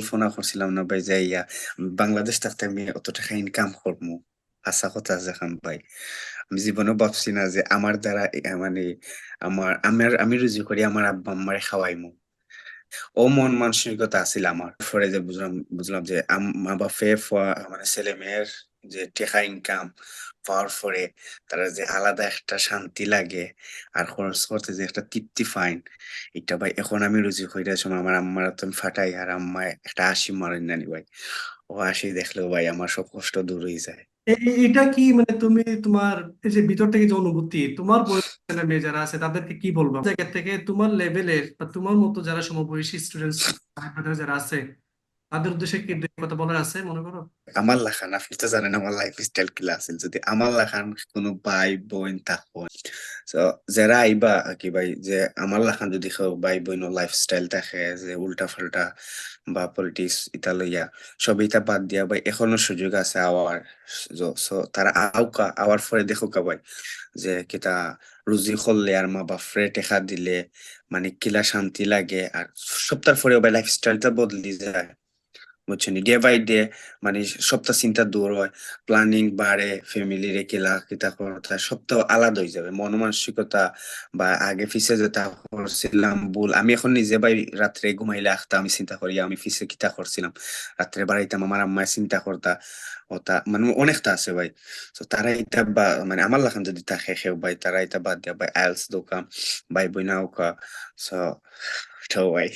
কল্পনা করছিলাম না ভাই যে বাংলাদেশ থাকতে আমি ইনকাম করব আশা কথা আছে ভাই। আমি জীবনে ভাবছি না যে আমার দ্বারা মানে আমার আমার আমি রুজি করি আমার আব্বা আম্মারে খাওয়াইমু ও মন মানসিকতা আছিল আমার পরে যে বুঝলাম বুঝলাম যে মা বাপে মানে ছেলে মেয়ের যে টেকা ইনকাম পাওয়ার পরে তারা যে আলাদা একটা শান্তি লাগে আর খরচ করতে যে একটা তৃপ্তি ফাইন এটা ভাই এখন আমি রুজি কইরা সময় আমার আম্মার তো ফাটাই আর আম্মা একটা হাসি মারেন নানি ভাই। ও হাসি দেখলেও ভাই আমার সব কষ্ট দূর হয়ে যায়। এটা কি মানে তুমি তোমার এই যে ভিতর থেকে যে অনুভূতি, তোমার ছেলে মেয়ে যারা আছে তাদেরকে কি বলব? জায়গা থেকে তোমার লেভেলের বা তোমার মতো যারা সমবয়সী স্টুডেন্টস যারা আছে তাদের উদ্দেশ্যে কি দুই কথা বলার আছে, মনে করো? আমার লাখান আপনি তো জানেন আমার লাইফ স্টাইল কিলা আছিল যদি আমার লাখান কোনো ভাই, বোন থাকো তো যারা আইবা কি ভাই, যে আমার লাখান যদি ভাই, বোন লাইফ স্টাইল থাকে যে উল্টা ফাল্টা বা পলিটিক্স ইতা লইয়া সব ইতা বাদ দিয়া ভাই, এখনও সুযোগ আছে আওয়ার সো তারা আউকা আওয়ার পরে দেখুকা ভাই, যে কিতা রুজি করলে আর মা বাপরে টেকা দিলে মানে কিলা শান্তি লাগে, আর সপ্তাহ পরে ভাই লাইফ স্টাইলটা বদলি যায়। বুঝছেন? ডে বাই ডে মানে সবটা চিন্তা দূর হয়। প্ল্যানিং বাড়ে ফ্যামিলির কিলা কিতা কথা সবটা আলাদা হয়ে যাবে। মন মানসিকতা বা আগে ফিসে যেটা করছিলাম, ভুল, আমি এখন নিজে ভাই রাত্রে ঘুমাইলে আখতা, আমি চিন্তা করি, আমি ফিসে কিতা করছিলাম? রাত্রে বাড়াইতাম, আমার আম্মায় চিন্তা করতা ওটা মানে অনেকটা আছে ভাই। তো তারা এটা বা মানে আমার লাখান যদি থাকে সেও ভাই, তারা এটা বাদ দিয়া ভাই, আইলস দোকান ভাই বইনা ওকা সো ভাই।